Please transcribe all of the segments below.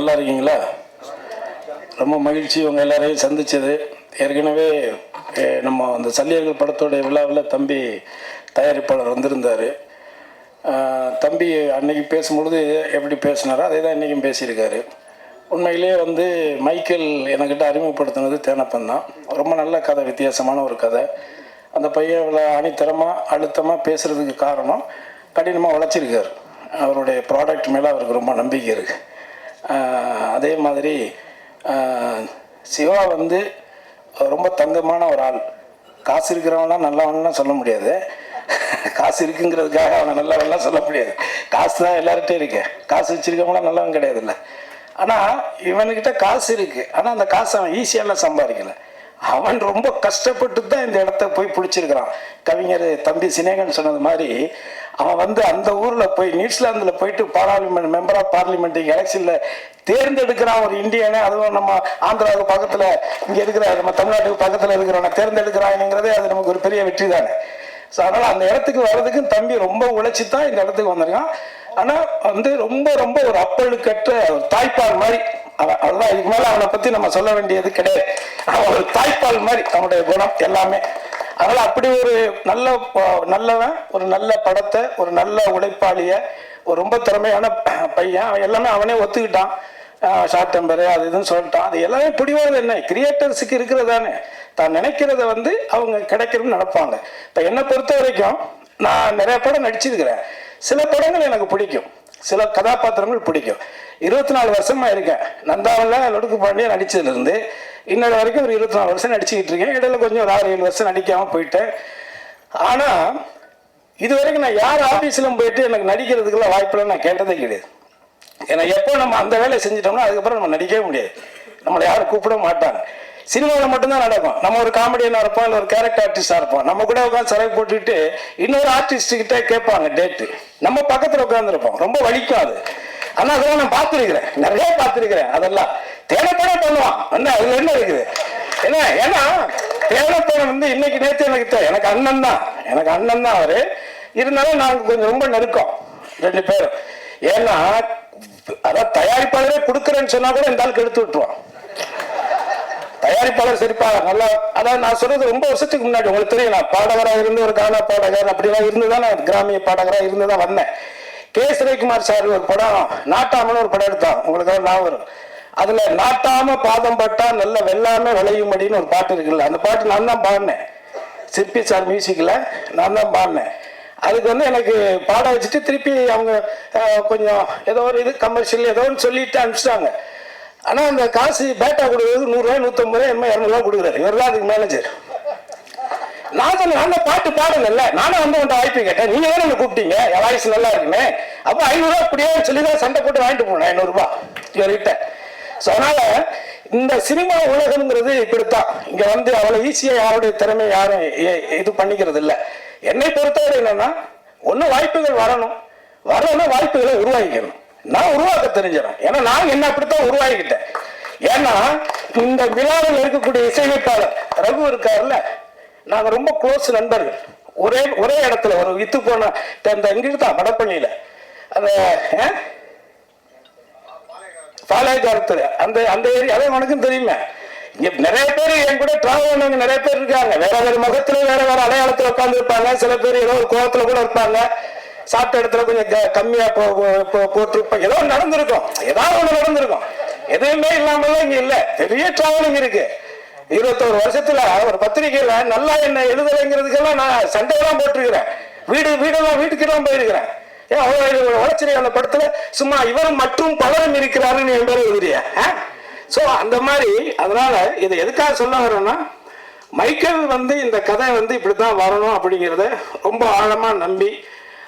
நல்லா இருக்கீங்களா? ரொம்ப மகிழ்ச்சி. உங்கள் எல்லாரையும் சந்திச்சது. ஏற்கனவே நம்ம அந்த சல்லியர்கள் படத்தோடைய விழாவில் தம்பி தயாரிப்பாளர் வந்திருந்தார். தம்பி அன்னைக்கு பேசும்பொழுது எப்படி பேசினாரோ அதே தான் இன்றைக்கும் பேசியிருக்காரு. உண்மையிலேயே வந்து மைக்கேல் என்கிட்ட அறிமுகப்படுத்தினது தேனப்பன் தான். ரொம்ப நல்ல கதை வித்தியாசமான ஒரு கதை. அந்த பையன் இவ்வளோ அணித்தரமாக அழுத்தமாக பேசுகிறதுக்கு காரணம் கடினமாக உழைச்சிருக்காரு. அவருடைய ப்ராடக்ட் மேலே அவருக்கு ரொம்ப நம்பிக்கை இருக்குது அதே மாதிரி சிவா வந்து ரொம்ப தங்கமான ஒரு ஆள். காசு இருக்கிறவன்லாம் நல்லவன்லாம் சொல்ல முடியாது. காசு இருக்குங்கிறதுக்காக அவனை நல்லவன்லாம் சொல்ல முடியாது. காசு தான் எல்லார்கிட்டையும் இருக்கு. காசு வச்சிருக்கவங்களாம் நல்லவன் கிடையாதுல்ல. ஆனால் இவனுக்கிட்ட காசு இருக்குது ஆனால் அந்த காசு அவன் ஈஸியெல்லாம் சம்பாதிக்கல. அவன் ரொம்ப கஷ்டப்பட்டு தான் இந்த இடத்த போய் பிடிச்சிருக்கிறான். கவிஞர் தம்பி சினேகன் சொன்னது மாதிரி அவன் வந்து அந்த ஊரில் போய் நியூசிலாந்தில் போயிட்டு பார்லிமெண்ட் மெம்பர் ஆஃப் பார்லிமெண்ட் எலெக்ஷனில் தேர்ந்தெடுக்கிறான் ஒரு இந்தியனை. அதுவும் நம்ம ஆந்திராவுக்கு பக்கத்தில் இங்கே இருக்கிற நம்ம தமிழ்நாட்டுக்கு பக்கத்தில் இருக்கிறவனை தேர்ந்தெடுக்கிறாங்கிறதே அது நமக்கு ஒரு பெரிய வெற்றி தானே. ஸோ அதனால் அந்த இடத்துக்கு வர்றதுக்கும் தம்பி ரொம்ப உழைச்சி தான் இந்த இடத்துக்கு வந்திருக்கான். ஆனால் வந்து ரொம்ப ரொம்ப ஒரு அப்பழுக்கற்ற ஒரு தாய்ப்பால் மாதிரி. அவன் அதுதான் இதுக்கு மேலே அவனை பற்றி நம்ம சொல்ல வேண்டியது கிடையாது. அவன் ஒரு தாய்ப்பால் மாதிரி அவனுடைய குணம் எல்லாமே. அதனால் அப்படி ஒரு நல்ல நல்லவன் ஒரு நல்ல படத்தை ஒரு நல்ல உழைப்பாளிய ஒரு ரொம்ப திறமையான பையன் அவன் எல்லாமே அவனே ஒத்துக்கிட்டான். ஷார்ட் டெம்பரு அது இதுன்னு சொல்லிட்டான். அது எல்லாமே பிடிவாது என்ன? கிரியேட்டர்ஸுக்கு இருக்கிறதானே. தான் நினைக்கிறத வந்து அவங்க கிடைக்கணும்னு நினைப்பாங்க. இப்போ என்னை பொறுத்த வரைக்கும் நான் நிறைய படம் நடிச்சிருக்கிறேன். சில படங்கள் எனக்கு பிடிக்கும். சில கதாபாத்திரங்கள் பிடிக்கும். இருபத்தி நாலு வருஷமா இருக்கேன். நந்தாவில் லொடுக்கு பாண்டியன் நடிச்சதுலேருந்து இன்னொரு வரைக்கும் ஒரு இருபத்தி நாலு வருஷம் நடிச்சுக்கிட்டு இருக்கேன். இடையில கொஞ்சம் ஒரு ஆறு ஏழு வருஷம் நடிக்காம போயிட்டேன். ஆனால் இது வரைக்கும் நான் யார் ஆஃபீஸிலும் போயிட்டு எனக்கு நடிக்கிறதுக்கெல்லாம் வாய்ப்பெல்லாம் நான் கேட்டதே கிடையாது. ஏன்னா எப்போ நம்ம அந்த வேலையை செஞ்சிட்டோம்னா அதுக்கப்புறம் நம்ம நடிக்கவே முடியாது. நம்மளை யாரும் கூப்பிட மாட்டாங்க. சினிமாவில் மட்டும்தான் நடக்கும். நம்ம ஒரு காமெடியனாக இருப்போம் இல்லை ஒரு கேரக்டர் ஆர்டிஸ்டாக இருப்போம். நம்ம கூட உட்காந்து சிலை போட்டுக்கிட்டு இன்னொரு ஆர்டிஸ்ட் கேட்பாங்க டேட்டு நம்ம பக்கத்தில் உட்காந்துருப்போம் ரொம்ப வலிக்கும் அது. ஆனால் அதெல்லாம் நான் பார்த்துருக்கிறேன். நிறைய பார்த்துருக்கிறேன். அதெல்லாம் தேவைப்படம் பண்ணுவான். என்ன அதுல என்ன இருக்குது? ஏன்னா ஏன்னா தேவைப்படம் வந்து இன்னைக்கு நேற்று எனக்கு எனக்கு அண்ணன் தான். எனக்கு அண்ணன் தான் அவரு. இருந்தாலும் நாங்க கொஞ்சம் ரொம்ப நெருக்கம். ரெண்டு பேரும். ஏன்னா அதான் தயாரிப்பாளரே கொடுக்குறேன்னு சொன்னா கூட இந்த ஆளுக்கு எடுத்து விட்டுருவான். தயாரிப்பாளர் சரிப்பா நல்லா அதான் நான் சொல்றது ரொம்ப வருஷத்துக்கு முன்னாடி. உங்களுக்கு தெரியும் நான் பாடகராக இருந்து ஒரு கானா பாடகர் அப்படிலாம் இருந்துதான் நான் கிராமிய பாடகராக இருந்துதான் வந்தேன். கே. சுரேகுமார் சார் ஒரு படம் நாட்டாமன்னு ஒரு படம் எடுத்தான். உங்களுக்கு ஞாபகம் வரும். அதுல நாட்டாம பாதம் பட்டா நல்ல வெள்ளாம விளையும்படின்னு ஒரு பாட்டு இருக்குல்ல. அந்த பாட்டு நான் தான் பாடினேன். சிற்பி சார் மியூசிக்கில் நான் தான் பாடினேன். அதுக்கு வந்து எனக்கு பாட வச்சுட்டு திருப்பி அவங்க கொஞ்சம் ஏதோ ஒரு இது கமர்ஷியல் ஏதோ ஒன்று சொல்லிட்டு அனுப்பிச்சிட்டாங்க. ஆனால் அந்த காசு பேட்டா கொடுக்குறது நூறுரூவா நூற்றம்பது ரூபாய் என்ன இரநூறுவா கொடுக்குறாரு. இவர் தான் அதுக்கு மேனேஜர் நான் சொன்னேன் நான் பாட்டு பாடல நானும் வந்து உன்ட்ட வாய்ப்பு கேட்டேன். நீங்க தானே என்ன கூப்பிட்டீங்க? என் வாய்ஸ் நல்லா இருக்குமே அப்போ ஐநூறுரூவா அப்படியே சொல்லி தான் சண்டை போட்டு வாங்கிட்டு போனேன் ஐநூறுரூபா இவர்கிட்ட. ஸோ அதனால இந்த சினிமா உலகம்ங்கிறது இப்படித்தான். இங்க வந்து அவ்வளவு ஈஸியா யாருடைய திறமை யாரும் இது பண்ணிக்கிறது இல்லை என்னை பொறுத்தவரை என்னன்னா ஒண்ணு வாய்ப்புகள் வரணும். வரணும் வாய்ப்புகளை உருவாக்கிக்கணும். நான் உருவாக்க தெரிஞ்சிடும் ஏன்னா நான் என்ன அப்படித்தான் உருவாகிக்கிட்டேன். ஏன்னா இந்த விழாவில் இருக்கக்கூடிய இசையமைப்பாளர் ரகு இருக்காருல்ல நாங்கள் ரொம்ப க்ளோஸ் நண்பர்கள். ஒரே ஒரே இடத்துல ஒரு வித்து போன இந்த இங்கிட்டு தான் வடப்பள்ளியில அந்த அஹ், அந்த அந்த ஏரியா அதே உனக்கும் தெரியுமே. நிறைய பேர் என் கூட டிராவல் பண்ணவங்க நிறைய பேர் இருக்காங்க. வேற வேற முகத்துல வேற வேற அடையாளத்துல உட்கார்ந்து இருப்பாங்க சில பேர் ஏதோ ஒரு கோபத்துல கூட இருப்பாங்க. சாப்பிட்ட இடத்துல கொஞ்சம் க- கம்மியா போ- போ- ஏதோ நடந்திருக்கும். ஏதாவது ஒண்ணு நடந்திருக்கும். எதுவுமே இல்லாமல் இங்க இல்ல. பெரிய டிராவலிங் இருக்கு. இருபத்தோரு வருஷத்துல ஒரு பத்திரிகையில நல்லா என்ன எழுதலைங்கிறதுக்கெல்லாம் நான் சண்டையெல்லாம் போட்டிருக்கிறேன். வீடு வீடெல்லாம் வீட்டுக்கெல்லாம் போயிருக்கிறேன். ஏன் அவ்வளவு உழைச்சிரு அந்த படத்துல சும்மா இவர் மற்றும் பலரும் இருக்கிறாருன்னு என் பேர் எழுதுறிய? ஸோ அந்த மாதிரி அதனால இதை எதுக்காக சொல்ல வரோம்னா மைக்கேல் வந்து இந்த கதை வந்து இப்படித்தான் வரணும் அப்படிங்கிறத ரொம்ப ஆழமா நம்பி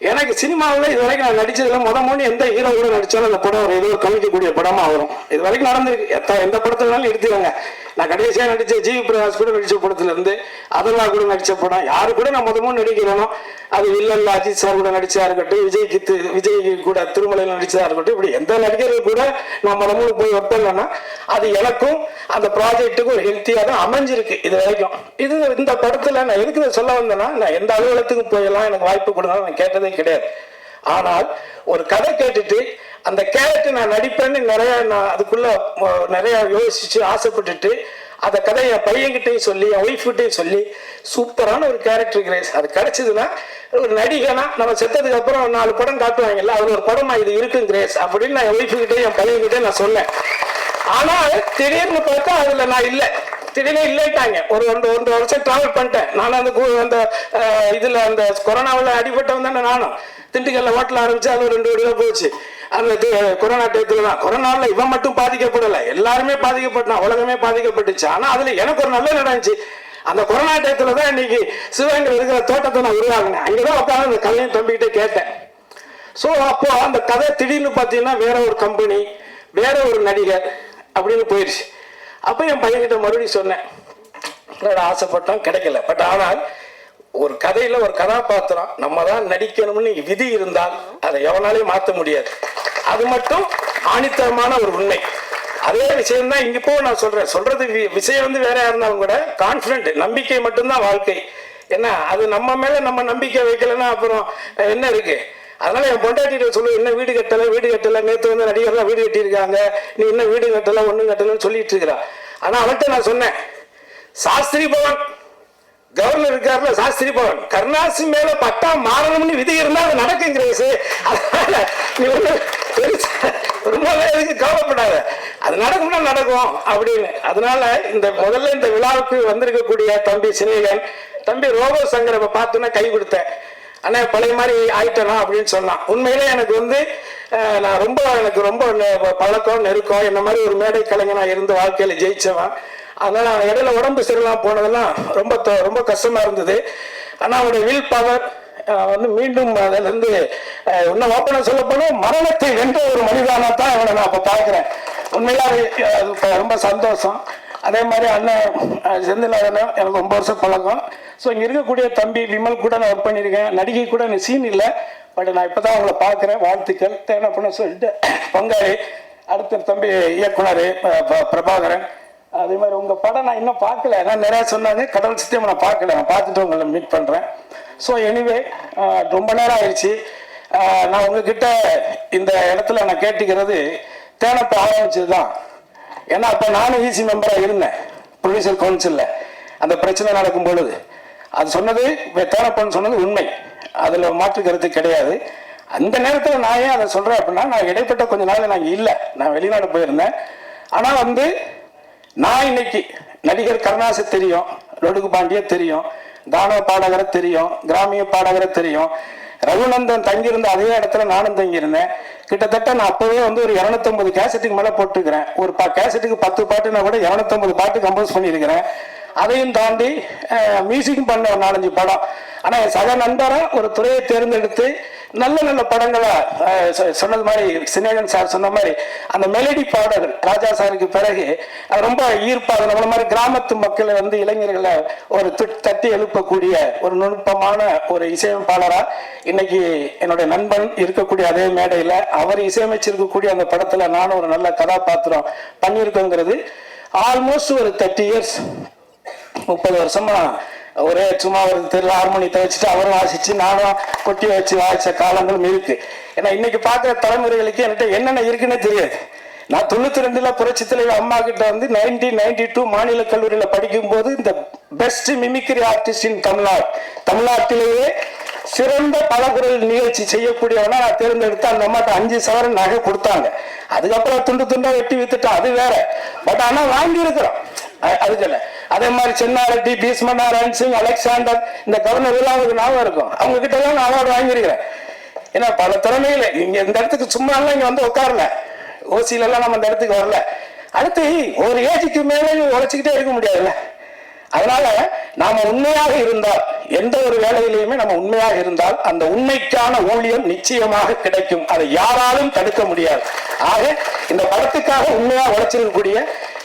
எனக்கு சினிமாவில் இது வரைக்கும் நான் நடிச்சதுல முத மூணு எந்த ஹீரோ கூட நடிச்சாலும் அந்த படம் ஒரு ஏதோ ஒரு கவிக்கக்கூடிய படமா வரும். இது வரைக்கும் நடந்திருக்கு. எத்த எந்த படத்துலனாலும் எடுத்துக்கோங்க நான் கடைசியாக நடித்த ஜிவி பிரகாஷ் கூட நடித்த படத்துல இருந்து அதெல்லாம் கூட நடித்த படம். யாரு கூட நான் முத மூணு நடிக்கிறேனோ அது வில்லல்ல அஜித் சார் கூட நடிச்சா இருக்கட்டும் விஜய் கித்து விஜய் கூட திருமலையில் நடிச்சதா இருக்கட்டும் இப்படி எந்த நடிகர்கள் கூட நான் முத மூணு போய் ஒர்க் பண்ணேன்னா அது எனக்கும் அந்த ப்ராஜெக்ட்டுக்கும் ஒரு ஹெல்த்தியாக தான் அமைஞ்சிருக்கு இது வரைக்கும் இது இந்த படத்துல நான் எதுக்கு சொல்ல வந்தேன்னா நான் எந்த அலுவலகத்துக்கும் போயெல்லாம் எனக்கு வாய்ப்பு கொடுங்க நான் கேட்டதே கிடையாது. ஆனால் ஒரு கதை கேட்டுட்டு அந்த கேரக்டர் நான் நடிப்பேன்னு நிறைய நான் அதுக்குள்ள நிறைய யோசிச்சு ஆசைப்பட்டுட்டு அந்த கதையை என் பையன்கிட்டையும் சொல்லி என் ஒய்ஃப்கிட்டையும் சொல்லி சூப்பரான ஒரு கேரக்டர் கிரேஸ். அது கிடைச்சதுன்னா ஒரு நடிகனா நம்ம செத்ததுக்கு அப்புறம் நாலு படம் காட்டுவாங்கல்ல அது ஒரு படமா இது இருக்கும் கிரேஸ் அப்படின்னு நான் என் ஒய்ஃப்கிட்டையும் என் பையன்கிட்டையும் நான் சொன்னேன். ஆனால் திடீர்னு பார்த்தா அதுல நான் இல்லை. திடீர்னு இல்லைட்டாங்க. ஒரு ஒன்று ஒன்றரை வருஷம் டிராவல் பண்ணிட்டேன். நானும் அந்த அந்த இதில் அந்த கொரோனாவில் அடிபட்டவன் தானே நானும். திண்டுக்கல்ல ஹோட்டல் ஆரம்பிச்சு அது ரெண்டு வீடியோ போச்சு. அந்த கொரோனா டயத்துல தான். கொரோனாவில் இவன் மட்டும் பாதிக்கப்படலை. எல்லாருமே பாதிக்கப்பட்டான். உலகமே பாதிக்கப்பட்டுச்சு. ஆனால் அதில் எனக்கு ஒரு நல்ல நடந்துச்சு அந்த கொரோனா டயத்துல தான் இன்னைக்கு சிவகங்கை இருக்கிற தோட்டத்தை நான் உருவாங்கினேன் அங்கதான் உட்காந்து அந்த கல்யாணம் தம்பிக்கிட்டே கேட்டேன். ஸோ அப்போ அந்த கதை திடீர்னு பார்த்தீங்கன்னா வேற ஒரு கம்பெனி வேற ஒரு நடிகர் அப்படின்னு போயிடுச்சு அப்போ என் பையன்கிட்ட மறுபடியும் சொன்னேன். என்னடா ஆசைப்பட்டோம் கிடைக்கல. பட் ஆனால் ஒரு கதையில ஒரு கதாபாத்திரம் நம்ம தான் நடிக்கணும்னு விதி இருந்தால் அதை எவனாலையும் மாற்ற முடியாது. அது மட்டும் ஆணித்தரமான ஒரு உண்மை. அதே விஷயம் தான் இங்க இப்போ நான் சொல்றேன். சொல்றது வி- விஷயம் வந்து வேற இருந்தாலும் கூட கான்பிடன்ட் நம்பிக்கை மட்டும்தான் வாழ்க்கை. என்ன அது நம்ம மேல நம்ம நம்பிக்கை வைக்கலன்னா அப்புறம் என்ன இருக்கு? அதனால என் பொண்டாட்டிகிட்ட சொல்லு என்ன வீடு கட்டல? வீடு கட்டல? நேற்று வந்து நடிகர்லாம் வீடு கட்டியிருக்காங்க. நீ என்ன வீடு கட்டல? ஒன்றும் கட்டலன்னு சொல்லிட்டு இருக்கிறா. ஆனால் அவன்கிட்ட நான் சொன்னேன் சாஸ்திரி பவன் கவர்னர் இருக்காருல சாஸ்திரி பவன் கருணாசி மேல பட்டா மாறணும்னு விதி இருந்தா அது நடக்கும் கிரேஸ். அதனால நீ ஒண்ணு ரொம்பவே ரொம்ப எதுக்கு கவலைப்படாத. அது நடக்கும்னா நடக்கும் அப்படின்னு. அதனால இந்த முதல்ல இந்த விழாவுக்கு வந்திருக்கக்கூடிய தம்பி சினேகன் தம்பி ரோபோ சங்கரவை பார்த்தோன்னா கை கொடுத்தேன். அண்ணா பழைய மாதிரி ஆயிட்டனா அப்படின்னு சொன்னான் உண்மையிலே எனக்கு வந்து நான் ரொம்ப எனக்கு ரொம்ப பழக்கம் நெருக்கம் என்ன மாதிரி ஒரு மேடை கலைஞனா இருந்து வாழ்க்கையில ஜெயிச்சவன். அதனால அவன் இடையில உடம்பு சரியில்லாம போனதெல்லாம் ரொம்ப ரொம்ப கஷ்டமா இருந்தது. ஆனா அவனுடைய வில் பவர் வந்து மீண்டும் அதுல இருந்து அஹ், இன்னும் சொல்ல போனா மரணத்தை வென்ற ஒரு மனிதனா தான் அவனை நான் இப்ப பாக்குறேன் உண்மையில அது ரொம்ப சந்தோஷம். அதே மாதிரி அண்ணன் செந்தில் அண்ணன் எனக்கு ரொம்ப வருஷம் பழக்கம். ஸோ இங்கே இருக்கக்கூடிய தம்பி விமல் கூட நான் ஒர்க் பண்ணியிருக்கேன். நடிகை கூட எனக்கு சீன் இல்லை. பட் நான் இப்போ தான் அவங்கள பார்க்குறேன். வாழ்த்துக்கள். தேனை பண்ண சொல்லிட்டு பங்காளி அடுத்த தம்பி இயக்குனர் ப- ப- பிரபாகரன். அதே மாதிரி உங்கள் படம் நான் இன்னும் பார்க்கல. ஏன்னா நிறையா சொன்னாங்க. கடவுள் சித்தியம் நான் பார்க்கல. நான் பார்த்துட்டு உங்களை மீட் பண்ணுறேன் ஸோ எனிவே ரொம்ப நேரம் ஆயிடுச்சு. நான் உங்ககிட்ட இந்த இடத்துல நான் கேட்டுக்கிறது தேனப்ப ஆரம்பிச்சது தான் ஏன்னா அப்போ நானும் ஈசி மெம்பராக இருந்தேன் ப்ரொடியூசர் கவுன்சிலில் அந்த பிரச்சனை நடக்கும் பொழுது அது சொன்னது தேனப்பன் சொன்னது உண்மை. அதில் மாற்று கருத்து கிடையாது. அந்த நேரத்தில் நான் ஏன் அதை சொல்கிறேன் அப்படின்னா நான் இடைப்பட்ட கொஞ்ச நாள் நாங்கள் இல்லை. நான் வெளிநாடு போயிருந்தேன். ஆனால் வந்து நான் இன்னைக்கு நடிகர் கருணாசு தெரியும் லொடுகு பாண்டிய தெரியும் தான பாடகரை தெரியும் கிராமிய பாடகரை தெரியும். ரகுநந்தன் தங்கியிருந்த அதே இடத்துல நானும் தங்கியிருந்தேன். கிட்டத்தட்ட நான் அப்பவே வந்து ஒரு 250 கேசட்டுக்கு மேல போட்டுக்கிறேன் ஒரு ப கேசட்டுக்கு பத்து பாட்டுனா கூட 250 பாட்டு கம்போஸ் பண்ணியிருக்கிறேன். அதையும் தாண்டி மியூசிக்கும் பண்ண ஒரு நாலஞ்சு படம். ஆனா என் சக நண்பரா ஒரு துறையை தேர்ந்தெடுத்து நல்ல நல்ல படங்களா சொன்னது மாதிரி சினேகன் சார் சொன்ன மாதிரி அந்த மெலடி பாடல்கள் ராஜா சாருக்கு பிறகு அது ரொம்ப ஈர்ப்பாக நம்மள மாதிரி கிராமத்து மக்களை வந்து இளைஞர்களை ஒரு தட்டி எழுப்பக்கூடிய ஒரு நுட்பமான ஒரு இசையமைப்பாளரா இன்னைக்கு என்னுடைய நண்பன் இருக்கக்கூடிய அதே மேடையில அவர் இசையமைச்சிருக்கக்கூடிய அந்த படத்துல நானும் ஒரு நல்ல கதாபாத்திரம் பண்ணியிருக்கோங்கிறது ஆல்மோஸ்ட் ஒரு தேர்ட்டி இயர்ஸ் முப்பது வருஷமா ஒரே சும்மா ஒரு தெரு ஹார்மோனியத்தை வச்சுட்டு அவரும் வாசிச்சு நானும் கொட்டி வச்சு வாசித்த காலங்களும் இருக்கு. ஏன்னா இன்னைக்கு பார்க்குற தலைமுறைகளுக்கு என்கிட்ட என்னென்ன இருக்குன்னே தெரியாது. நான் தொண்ணூத்தி ரெண்டுல புரட்சி தலைவர் அம்மா கிட்ட வந்து நைன்டீன் நைன்டி டூ மாநில கல்லூரியில படிக்கும்போது இந்த best mimicry artist in Tamil Nadu. தமிழ்நாட்டிலேயே சிறந்த பலகுரல் நிகழ்ச்சி செய்யக்கூடியவனா நான் தேர்ந்தெடுத்து அந்த அம்மாட்ட அஞ்சு சவரன் நகை கொடுத்தாங்க. அதுக்கப்புறம் துண்டு துண்டா வெட்டி வித்துட்டா அது வேற. பட் ஆனா வாங்கி இருக்கிறோம் அதுக்கல்ல அதே மாதிரி சென்னாரெட்டி பீஸ்மன்னாராயண் சிங் அலெக்சாண்டர் இந்த கவர்னர் எல்லாம் அவங்களுக்கு ஞாபகம் இருக்கும். அவங்க கிட்ட எல்லாம் நான் அவார்டு வாங்கியிருக்கிறேன் ஏன்னா பல திறமையில இங்க இந்த இடத்துக்கு சும்மா எல்லாம் இங்க வந்து உட்காரல. ஓசியில எல்லாம் நம்ம இந்த இடத்துக்கு வரல. அடுத்து ஒரு ஏஜுக்கு மேலே உழைச்சிக்கிட்டே இருக்க முடியாதுல்ல. அதனால நாம உண்மையாக இருந்தால் எந்த ஒரு வேலையிலையுமே நம்ம உண்மையாக இருந்தால் அந்த உண்மைக்கான ஊழியம் நிச்சயமாக கிடைக்கும். அதை யாராலும் தடுக்க முடியாது. ஆக இந்த படத்துக்காக உண்மையா உழைச்சிருக்கக்கூடிய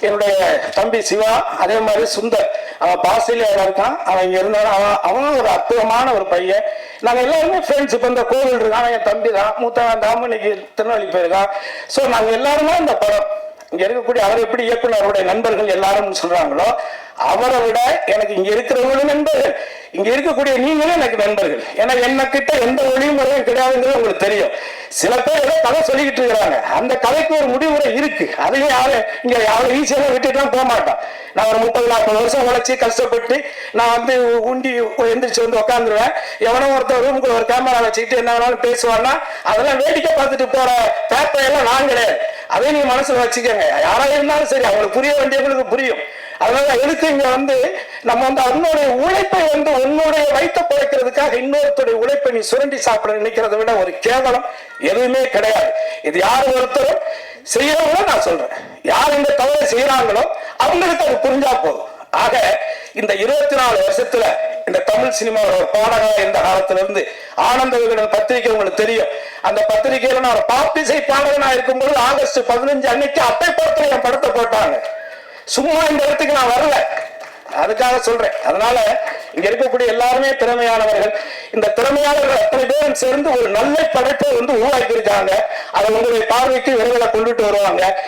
என்னுடைய தம்பி சிவா அதே மாதிரி சுந்தர். அவன் ஆஸ்திரேலியாவில் இருக்கான். அவன் இங்கே இருந்தாலும் அவன் அவனும் ஒரு அற்புதமான ஒரு பையன். நாங்கள் எல்லாருமே ஃப்ரெண்ட்ஸ் இப்போ இந்த கோவில் இருக்கான் என் தம்பி தான். மூத்தவன் தாமனிக்கு திருநெல்வேலி போயிருக்கான் ஸோ நாங்கள் எல்லாருமே இந்த படம் இங்கே இருக்கக்கூடிய அவர் எப்படி இயக்குனருடைய நண்பர்கள் எல்லாரும் சொல்கிறாங்களோ அவரை விட எனக்கு இங்க இருக்கிறவங்களும் நண்பர்கள். இங்க இருக்கக்கூடிய நீங்களும் எனக்கு நண்பர்கள். ஏன்னா என்ன கிட்ட எந்த ஒளிமுறையும் கிடையாதுங்கிறது உங்களுக்கு தெரியும். சில பேர் ஏதோ கதை சொல்லிக்கிட்டு இருக்கிறாங்க. அந்த கதைக்கு ஒரு முடிவுரை இருக்கு. அதையும் யாரும் இங்க யாரும் ஈஸியாக விட்டுட்டுலாம் போக மாட்டான். நான் ஒரு முப்பது நாற்பது வருஷம் உழைச்சி கஷ்டப்பட்டு நான் வந்து உண்டி எந்திரிச்சு வந்து உட்காந்துருவேன் எவனோ ஒருத்தர் ரூமுக்குள்ள ஒரு கேமரா வச்சுக்கிட்டு என்ன வேணாலும் பேசுவான்னா அதெல்லாம் வேடிக்கை பார்த்துட்டு போற பேப்பர் எல்லாம் நான் கிடையாது. அதையும் நீங்க மனசுல வச்சுக்கோங்க. யாரா இருந்தாலும் சரி அவங்களுக்கு புரிய வேண்டியவங்களுக்கு புரியும். அதனால எதுக்கு இங்க வந்து நம்ம வந்து அன்னுடைய உழைப்பை வந்து உன்னுடைய வைத்த பிழைக்கிறதுக்காக இன்னொருத்தருடைய உழைப்பை நீ சுரண்டி சாப்பிட நினைக்கிறத விட ஒரு கேவலம் எதுவுமே கிடையாது. இது யார் ஒருத்தரும் செய்யறவங்களோ நான் சொல்றேன். யார் இந்த தவறை செய்யறாங்களோ அவங்களுக்கு அது புரிஞ்சா போதும். ஆக இந்த இருபத்தி நாலு வருஷத்துல இந்த தமிழ் சினிமாவோட ஒரு பாடகா இந்த காலத்துல இருந்து ஆனந்த விகடன் பத்திரிகை உங்களுக்கு தெரியும். அந்த பத்திரிகையில நான் ஒரு பாப்பிசை பாடகனா இருக்கும்போது ஆகஸ்ட் பதினஞ்சு அன்னைக்கு அட்டை படத்துல என் படத்தை போட்டாங்க. சும்மா இந்த இடத்துக்கு நான் வரல. அதுக்காக சொல்றேன். அதனால இங்க இருக்கக்கூடிய எல்லாருமே திறமையானவர்கள். இந்த திறமையானவர்கள் அத்தனை பேரும் சேர்ந்து ஒரு நல்ல படைப்பை வந்து உருவாக்கி இருக்காங்க அதை உங்களுடைய பார்வைக்கு விரைவில் கொண்டுட்டு வருவாங்க.